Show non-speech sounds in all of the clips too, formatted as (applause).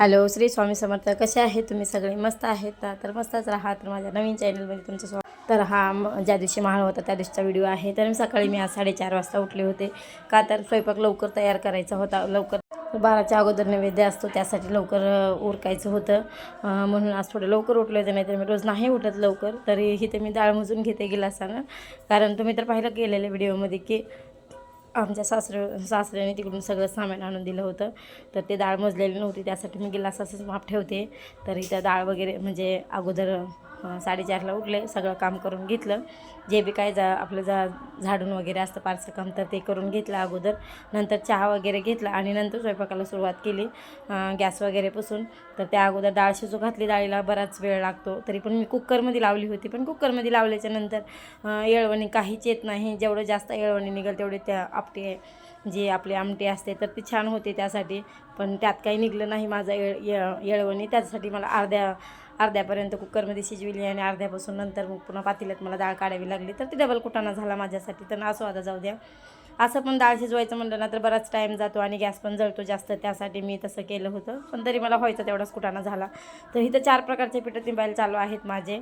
Hello Shri Swami Samarth. कसे आहेत तुम्ही सगळे? मस्त आहेत ना? तर मस्तच राहा. तर माझ्या नवीन चॅनलमध्ये तुमचं स्वागत. तर हा म- ज्या दिवशी महाळ होता त्या दिवशीचा व्हिडिओ आहे. तर सकाळी मी आज साडेचार वाजता उठले होते. का तर स्वयंपाक लवकर तयार करायचा होता. लवकर बाराच्या अगोदर नैवेद्य असतो त्यासाठी लवकर उरकायचं होतं. म्हणून आज थोडं लवकर उठले होते नाहीतर मी रोज नाही उठत लवकर. तरी इथे मी डाळ मोजून घेते गिलासानं. कारण तुम्ही तर पाहिलं गेलेल्या व्हिडिओमध्ये की आमच्या सासरे सासऱ्याने तिकडून सगळं सामान आणून दिलं होतं. तर ते डाळ मजलेली नव्हती त्यासाठी मी गिलासाचंच माप ठेवते. तरी त्या डाळ वगैरे म्हणजे अगोदर साडेचारला उठले सगळं काम करून घेतलं. जे बी काय जा आपलं जा झाडून वगैरे असतं पारसं काम तर ते करून घेतलं अगोदर. नंतर चहा वगैरे घेतला आणि नंतर स्वयंपाकाला सुरुवात केली गॅस वगैरे पुसून. तर त्या अगोदर डाळ शिजू घातली डाळीला बराच वेळ लागतो. तरी पण मी कुकरमध्ये लावली होती पण कुकरमध्ये लावल्याच्या नंतर येळवणी काहीच येत नाही. जेवढं जास्त येळवणी निघेल तेवढे त्या आपटे जे आपले आमटे असते तर ती छान होते त्यासाठी. पण त्यात काही निघलं नाही माझं येळ ये- येळवणी. त्यासाठी मला अर्ध्या अर्ध्यापर्यंत कुकरमध्ये शिजविली आणि अर्ध्यापासून नंतर मग पुन्हा पातेल्यात मला डाळ काढावी लागली. तर ती डबल कुटाणा झाला माझ्यासाठी. तर असो आता जाऊ द्या. असं पण डाळ शिजवायचं म्हणलं ना तर बराच टाईम जातो आणि गॅस पण जळतो जास्त. त्यासाठी मी तसं केलं होतं. पण तरी मला व्हायचं तेवढाच कुटाणा झाला. तर इथं चार प्रकारचे पिठं तिंबायला चालू आहेत माझे.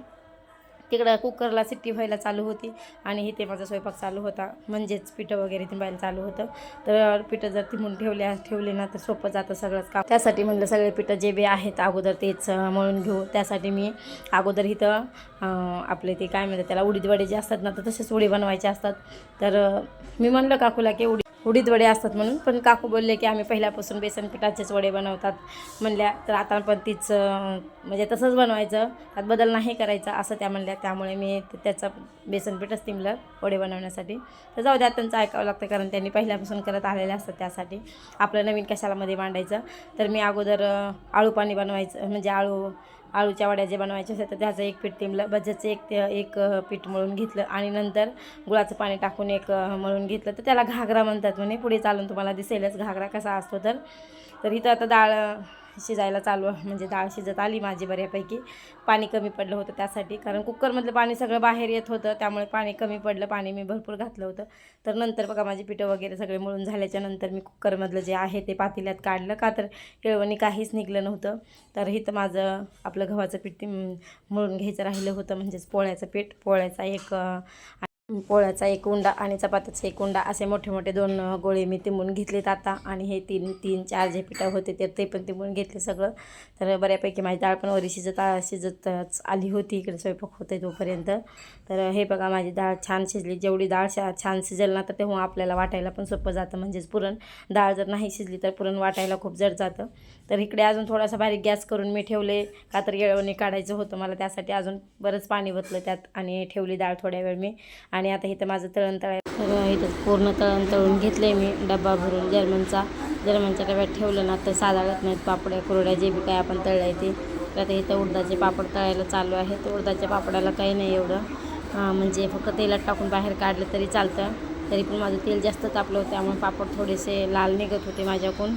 तिकडं कुकरला सिट्टी व्हायला चालू होती आणि इथे माझा स्वयंपाक चालू होता. म्हणजेच पिठं वगैरे तिंबायला चालू होतं. तर पिठं जर तिमून ठेवले ठेवले ना तर सोपं जातं सगळंच काम. त्यासाठी म्हणलं सगळे पिठं जे बी आहेत अगोदर तेच मळून घेऊ. त्यासाठी मी अगोदर इथं आपले ते काय म्हणतात त्याला उडीद वडे जे असतात ना तर तसेच उडी बनवायचे असतात. तर मी म्हणलं काकूला की उडी उडीद वडे असतात म्हणून. पण काकू बोलले की आम्ही पहिल्यापासून बेसन पिठाचेच वडे बनवतात. म्हणल्या तर आता पण तीच म्हणजे तसंच बनवायचं. त्यात बदल नाही करायचा असं त्या म्हणल्या. त्यामुळे मी त्याचं बेसन पिठच तिमलं वडे बनवण्यासाठी. तर जाऊ द्या त्यांचं ऐकावं लागतं कारण त्यांनी पहिल्यापासून करत आलेले असतात त्यासाठी. आपलं नवीन कशाला मध्ये मांडायचं? तर मी अगोदर आळू पाणी बनवायचं म्हणजे आळू आळूच्या वड्या जे बनवायचे असेल तर त्याचं एक पीठ तिमलं भज्याचं एक ते- एक पीठ मळून घेतलं आणि नंतर गुळाचं पाणी टाकून एक मळून घेतलं. तर त्याला घागरा म्हणतात म्हणे. पुढे चालून तुम्हाला दिसेलच घागरा कसा असतो तर. तर इथं आता डाळ शिजायला चालू म्हणजे डाळ शिजत आली माझी बऱ्यापैकी. पाणी कमी पडलं होतं त्यासाठी. कारण कुकरमधलं पाणी सगळं बाहेर येत होतं. त्यामुळे पाणी कमी पडलं. पाणी मी भरपूर घातलं होतं. तर नंतर बघा माझी पिठं वगैरे सगळे मळून झाल्याच्यानंतर मी कुकरमधलं जे आहे ते पातेल्यात काढलं. का तर केळवणी काहीच निघलं नव्हतं. तर इथं माझं आपलं गव्हाचं पीठ मळून घ्यायचं राहिलं होतं. म्हणजेच पोळ्याचं पीठ. पोळ्याचा एक पोळ्याचा एक उंडा आणि चपात्याचा एक उंडा असे मोठे मोठे दोन गोळे मी तिंबून घेतलेत आता. आणि हे तीन तीन चार जे पिठं होते ते ते पण तिंबून घेतले सगळं. तर बऱ्यापैकी माझी डाळ पण वरी शिजत शिजतच आली होती. इकडे स्वयंपाक होते तोपर्यंत. तर हे बघा माझी डाळ छान शिजली. जेवढी डाळ शा छान शिजेल ना तर तेव्हा आपल्याला वाटायला पण सोपं जातं. म्हणजेच पुरण. डाळ जर नाही शिजली तर पुरण वाटायला खूप जड जातं. तर इकडे अजून थोडासा बारीक गॅस करून मी ठेवले. का तर येळवणी काढायचं होतं मला. त्यासाठी अजून बरंच पाणी ओतलं त्यात. आणि ठेवली डाळ थोड्या वेळ मी. आणि आता इथं माझं तळण तळाय इथं पूर्ण तळण तळून घेतलं मी. डबा भरून जर्मनचा. जर्मनच्या डब्यात ठेवलं ना तर साधाळत नाहीत पापड्या कुरड्या जे बी काय आपण तळलाय ते. तर आता इथं उडदाचे पापड तळायला चालू आहे तर उडदाच्या पापडाला काही नाही एवढं. म्हणजे फक्त तेलात टाकून बाहेर काढलं तरी चालतं. तरी पण माझं तेल जास्त तापलं होतं त्यामुळे पापड थोडेसे लाल निघत होते माझ्याकडून.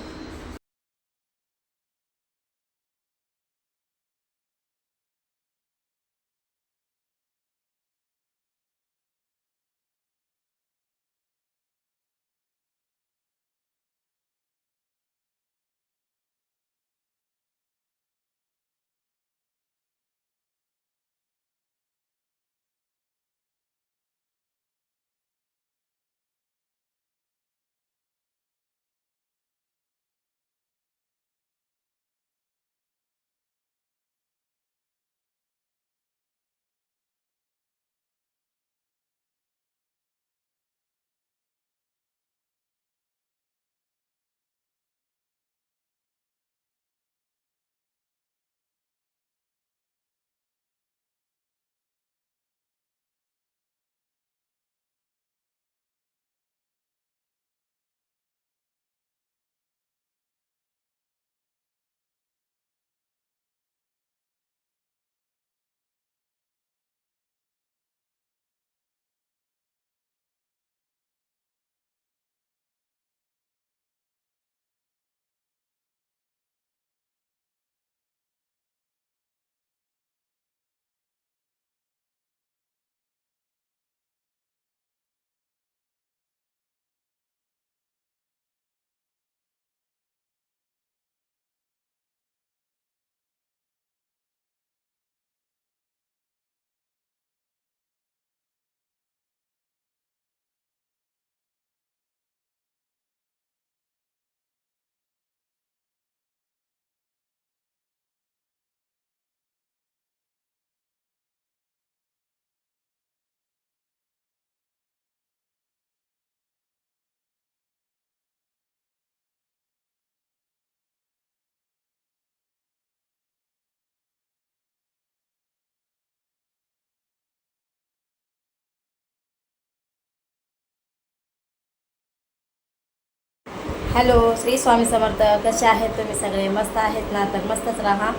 हॅलो श्री स्वामी समर्थ. कसे आहेत तुम्ही सगळे? मस्त आहेत ना? तर मस्तच राहा.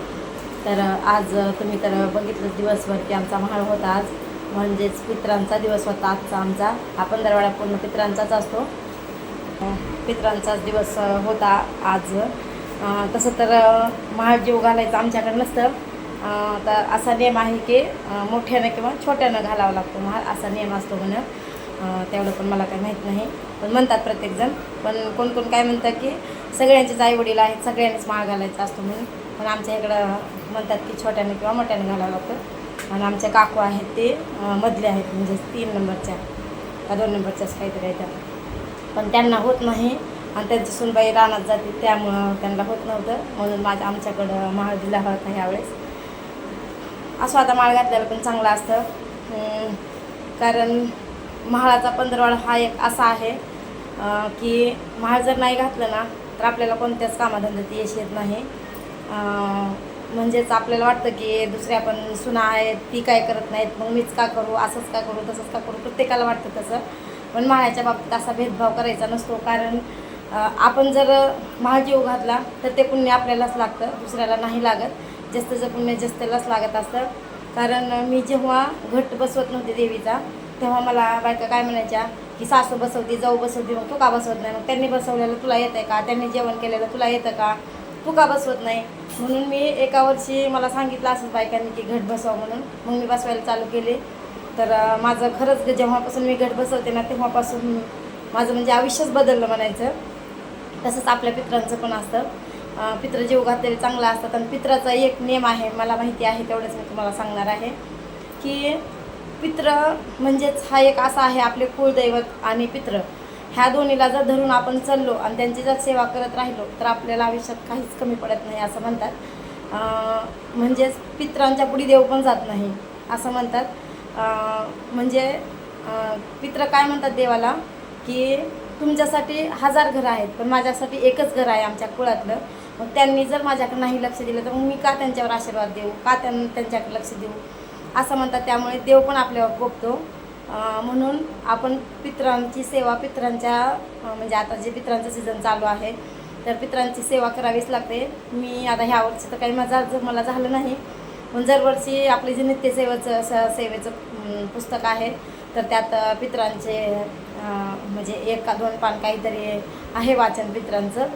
तर आज तुम्ही तर बघितलं दिवसभर की आमचा महाळ होता आज. म्हणजेच पित्रांचा दिवस होता आजचा आमचा. हा पंधरवाडा पूर्ण पित्रांचाच असतो. पित्रांचाच दिवस होता आज. तसं तर महाळ जीव घालायचं आमच्याकडे नसतं. तर असा नियम आहे की मोठ्यानं किंवा छोट्यानं घालावा लागतो महाळ. असा नियम असतो म्हणून. तेवढं पण मला काही माहीत नाही. पण म्हणतात प्रत्येकजण. पण कोण कोण काय म्हणतात की सगळ्यांचेच आईवडील आहेत सगळ्यांनीच माळ घालायचा असतो म्हणून. पण आमच्या इकडं म्हणतात की छोट्याने किंवा मोठ्याने घालावं लागतं. आणि आमच्या काकू आहेत ते मधले आहेत म्हणजे तीन नंबरच्या का दोन नंबरच्याच काहीतरी आहेत. त्या. पण त्यांना होत नाही. आणि त्यांची सुनबाई रानात जाते त्यामुळं त्यांना होत नव्हतं. म्हणून माझ्या आमच्याकडं माळ दिला होता ह्यावेळेस. असं आता माळ घातलेलं पण चांगलं असतं. कारण महाळाचा पंधरवाडा हा एक असा आहे की महाळ जर नाही घातलं ना तर आपल्याला कोणत्याच कामाधंद्यात यश येत नाही. म्हणजेच आपल्याला वाटतं की दुसऱ्या पण सुना आहेत ती काय करत नाहीत मग मीच का करू असंच का करू तसंच का करू प्रत्येकाला वाटतं तसं. पण महाळ्याच्या बाबतीत असा भेदभाव करायचा नसतो कारण आपण जर महाजीव घातला तर ते पुण्य आपल्यालाच लागतं दुसऱ्याला नाही लागत. जास्तचं पुण्य जास्तलाच लागत असतं. कारण मी जेव्हा घट बसवत नव्हते देवीचा तेव्हा मला बायका काय म्हणायच्या की सासू बसवते जाऊ बसवते मग तू का बसवत नाही? मग त्यांनी बसवलेलं तुला येतं आहे का? त्यांनी जेवण केलेलं तुला येतं का? तू का बसवत नाही? म्हणून मी एका वर्षी मला सांगितलं असंच बायकांनी की घट बसवा म्हणून. मग मी बसवायला चालू केले. तर माझं खरंच जेव्हापासून मी घट बसवते ना तेव्हापासून माझं म्हणजे आयुष्यच बदललं म्हणायचं. तसंच आपल्या पित्रांचं पण असतं. पित्र जीव घातलेले चांगलं असतात. आणि पित्राचा एक नियम आहे मला माहिती आहे तेवढंच मी तुम्हाला सांगणार आहे. की पित्र म्हणजेच हा एक असा आहे आपले कुळदैवत आणि पित्र. ह्या दोन्हीला जर धरून आपण चाललो आणि त्यांची जर सेवा करत राहिलो तर आपल्याला आयुष्यात काहीच कमी पडत नाही असं म्हणतात. म्हणजेच पित्रांच्या पुढे देव पण जात नाही असं म्हणतात. म्हणजे पित्र काय म्हणतात देवाला? की तुमच्यासाठी हजार घरं आहेत पण माझ्यासाठी एकच घर आहे आमच्या कुळातलं. मग त्यांनी जर माझ्याकडे नाही लक्ष दिलं तर मग मी का त्यांच्यावर आशीर्वाद देऊ? का त्यां त्यांच्याकडे लक्ष देऊ? असं म्हणतात त्यामुळे देव पण आपल्यावर गोपतो म्हणून आपण पित्रांची सेवा पित्रांच्या म्हणजे आता जे पित्रांचं सीझन चालू आहे तर पित्रांची सेवा करावीच लागते. मी आता ह्या वर्षी तर काही माझा जर मला झालं नाही. पण दरवर्षी आपले जे नित्यसेवेचं स सेवेचं पुस्तक आहे तर त्यात पित्रांचे म्हणजे एक का दोन पान काहीतरी आहे वाचन पित्रांचं.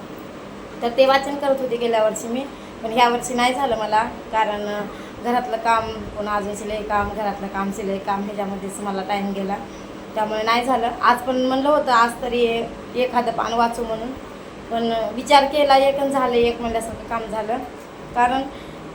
तर ते वाचन करत होते गेल्या वर्षी मी पण ह्या वर्षी नाही झालं मला कारण घरातलं काम कोण आज शिलाई काम घरातलं काम शिलाई काम ह्याच्यामध्येच मला टाईम गेला. त्यामुळे नाही झालं. आज पण म्हणलं होतं आज तरी एखादं पान वाचू म्हणून. पण विचार केला एक झालं एक म्हणल्यासारखं काम झालं. कारण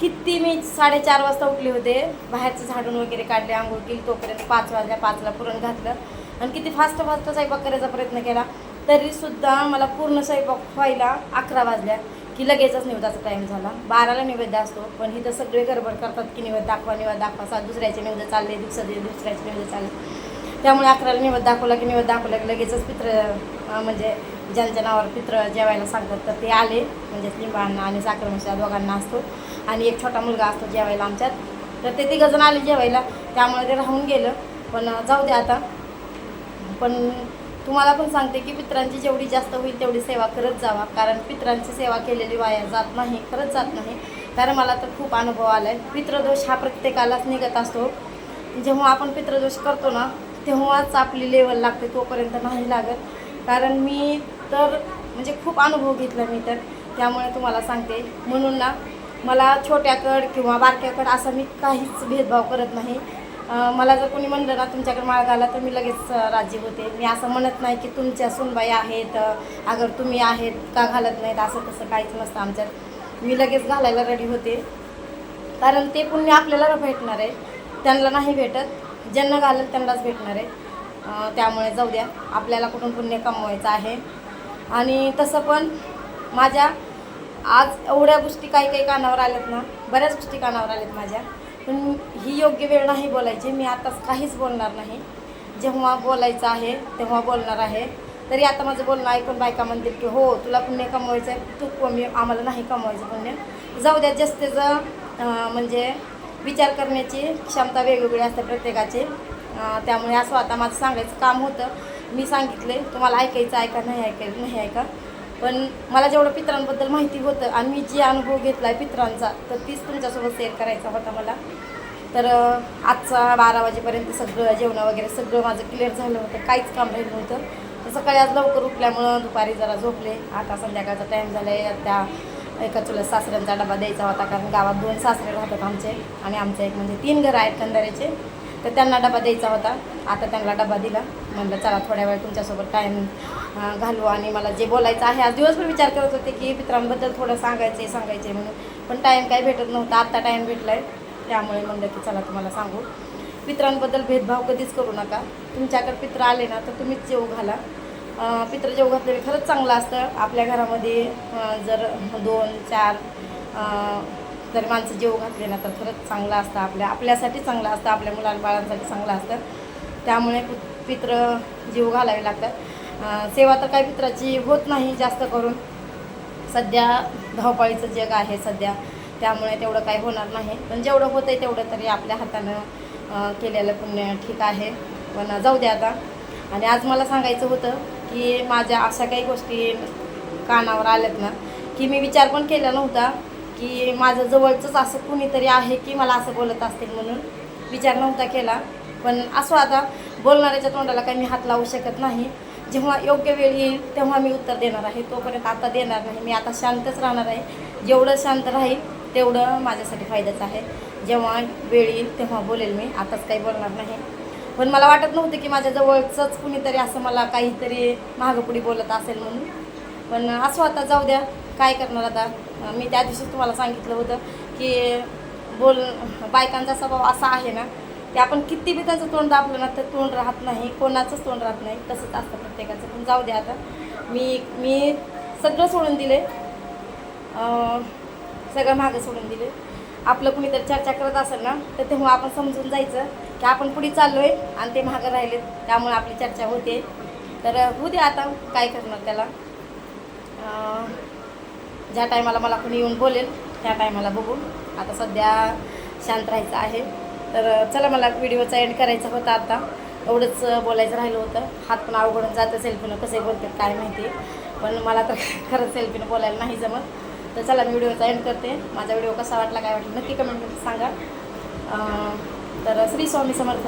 किती मी साडेचार वाजता उठले होते. बाहेरचं झाडून वगैरे काढले आंघोळ केली तोपर्यंत पाच वाजल्या पाचला पुरण घातलं. आणि किती फास्ट फास्ट स्वयंपाक करायचा प्रयत्न केला तरीसुद्धा मला पूर्ण स्वयंपाक व्हायला अकरा वाजल्या. की लगेचच निवेदाचा टाईम झाला. बाराला नैवेद्य असतो पण इथं सगळे गडबड करतात की निवेद दाखवा निवेद दाखवा. सा दुसऱ्याचे निवेद चालले दुसऱ्या दुसऱ्याचे निवेद चालले. त्यामुळे अकराला निवेद दाखवला की निवेद दाखवला की लगेचच पित्र म्हणजे ज्यांच्या नावावर पित्र जेवायला सांगतात तर ते आले. म्हणजे लिंबांना आणि साखरमिशा दोघांना असतो. आणि एक छोटा मुलगा असतो जेवायला आमच्यात. तर ते तिघंजण आले जेवायला. त्यामुळे ते राहून गेलं. पण जाऊ दे आता. पण तुम्हाला पण सांगते की पित्रांची जेवढी जास्त होईल तेवढी सेवा करत जावा. कारण पित्रांची सेवा केलेली वाया जात नाही खरंच जात नाही. कारण मला तर खूप अनुभव आला आहे पितृदोष हा प्रत्येकालाच निघत असतो. जेव्हा आपण पितृदोष करतो ना तेव्हाच आपली लेवल लागते तोपर्यंत नाही लागत. कारण मी तर म्हणजे खूप अनुभव घेतला मी तर. त्यामुळे तुम्हाला सांगते. म्हणून ना मला छोट्याकड किंवा बारक्याकड असा मी काहीच भेदभाव करत नाही. मला जर कोणी म्हणलं ना तुमच्याकडे माळ घाला तर मी लगेच राजी होते. मी असं म्हणत नाही की तुमच्या सुनबाई आहेत अगर तुम्ही आहेत का घालत नाहीत? असं तसं काहीच नसतं आमच्यात. मी लगेच घालायला रेडी होते. कारण ते पुण्य आपल्याला भेटणार आहे. त्यांना नाही भेटत. ज्यांना घालत त्यांनाच भेटणार आहे. त्यामुळे जाऊ द्या. आपल्याला कुठून पुण्य कमवायचं आहे? आणि तसं पण माझ्या आज एवढ्या गोष्टी काही काही कानावर आल्यात ना बऱ्याच गोष्टी कानावर आल्यात माझ्या. पण ही योग्य वेळ नाही बोलायची. मी आताच काहीच बोलणार नाही. जेव्हा बोलायचं आहे तेव्हा बोलणार आहे. तरी आता माझं बोलणं ऐकून बायका म्हणतील की हो तुला पुण्य कमवायचं आहे तू कमी आम्हाला नाही कमवायचं पुण्य. जाऊ द्या जास्तीचं म्हणजे विचार करण्याची क्षमता वेगवेगळी असते प्रत्येकाची. त्यामुळे असं आता माझं सांगायचं काम होतं. मी सांगितले तुम्हाला ऐकायचं ऐका नाही ऐकायचं नाही ऐका. पण मला जेवढं पित्रांबद्दल माहिती होतं आणि मी जे अनुभव घेतला आहे पित्रांचा तर तीच तुमच्यासोबत शेअर करायचा होता मला. तर आजचा बारा वाजेपर्यंत सगळं जेवण वगैरे सगळं माझं क्लिअर झालं होतं काहीच काम राहिलं नव्हतं. तर सकाळी आज लवकर उठल्यामुळं दुपारी जरा झोपले. आता संध्याकाळचा टाईम झाला आहे त्या एका चुलत सासऱ्यांचा डबा द्यायचा होता कारण गावात दोन सासरे राहतात आमचे आणि आमचे एक म्हणजे तीन घरं आहेत कंदाऱ्याचे तर त्यांना डबा द्यायचा होता. आता त्यांना डबा दिला. म्हणलं चला थोड्या वेळ तुमच्यासोबत टाईम घालू आणि मला जे बोलायचं आहे. आज दिवसभर विचार करत होते की पित्रांबद्दल थोडं सांगायचं आहे सांगायचं आहे म्हणून. पण टाईम काही भेटत नव्हता. आत्ता टाईम भेटला आहे त्यामुळे म्हणलं की चला तुम्हाला सांगू. पित्रांबद्दल भेदभाव कधीच करू नका. तुमच्याकडे पित्र आले ना तर तुम्हीच जेव घाला. पित्र जेव घातले खरंच चांगलं असतं. आपल्या घरामध्ये जर दोन चार जर माणसं जेव घातले ना तर खरंच चांगलं असतं. आपल्या आपल्यासाठी चांगलं असतं. आपल्या मुलांबाळांसाठी चांगलं असतं. त्यामुळे पित्र जीव घालावे लागतात. सेवा तर काही पित्राची होत नाही जास्त करून. सध्या धावपळीचं जग आहे सध्या. त्यामुळे तेवढं काही होणार नाही. पण जेवढं होतं आहे तेवढं तरी आपल्या हातानं केलेलं पुण्य ठीक आहे. पण जाऊ द्या आता. आणि आज मला सांगायचं होतं की माझ्या अशा काही गोष्टी कानावर आल्यात ना की मी विचार पण केला नव्हता की माझं जवळचंच असं कुणीतरी आहे की मला असं बोलत असतील म्हणून. विचार नव्हता केला. पण असं आता बोलणाऱ्याच्या तोंडाला काही मी हात लावू शकत नाही. जेव्हा योग्य वेळ येईल तेव्हा मी उत्तर देणार आहे. तोपर्यंत आता देणार नाही. मी आता शांतच राहणार आहे. जेवढं शांत राहील तेवढं माझ्यासाठी फायद्याचं आहे. जेव्हा वेळ येईल तेव्हा बोलेल मी. आताच काही बोलणार नाही. पण मला वाटत नव्हतं की माझ्या जवळचंच कुणीतरी असं मला काहीतरी मागपुढी बोलत असेल म्हणून. पण असं आता जाऊ द्या. काय करणार आता? मी त्या दिवशीच तुम्हाला सांगितलं होतं की बोल बायकांचा स्वभाव असा आहे ना की आपण किती बी त्यांचं तोंड दाबलं ना तर तोंड राहत नाही कोणाचंच तोंड राहत नाही तसंच असतं प्रत्येकाचं. पण जाऊ द्या आता. मी मी सगळं सोडून दिले सगळं मागं सोडून दिले आपलं कुणी तर चर्चा करत असेल ना तर तेव्हा आपण समजून जायचं की आपण पुढे चाललो आहे आणि ते मागं राहिलेत. त्यामुळे आपली चर्चा होते. तर होऊ द्या आता. काय करणार त्याला? ज्या टायमाला मला कोणी येऊन बोलेल त्या टायमाला बघू. आता सध्या शांत राहायचं आहे. तर चला मला व्हिडिओचा एंड करायचा होता आता. एवढंच बोलायचं राहिलं होतं. हात पण अवघडून जातं सेल्फीनं कसे बोलतात काय माहिती. पण मला तर (laughs) खरंच सेल्फीनं बोलायला नाही जमत. तर चला मी व्हिडिओचा एंड करते. माझा व्हिडिओ कसा वाटला काय वाटलं नक्की कमेंट सांगा. तर श्री स्वामी समर्थ.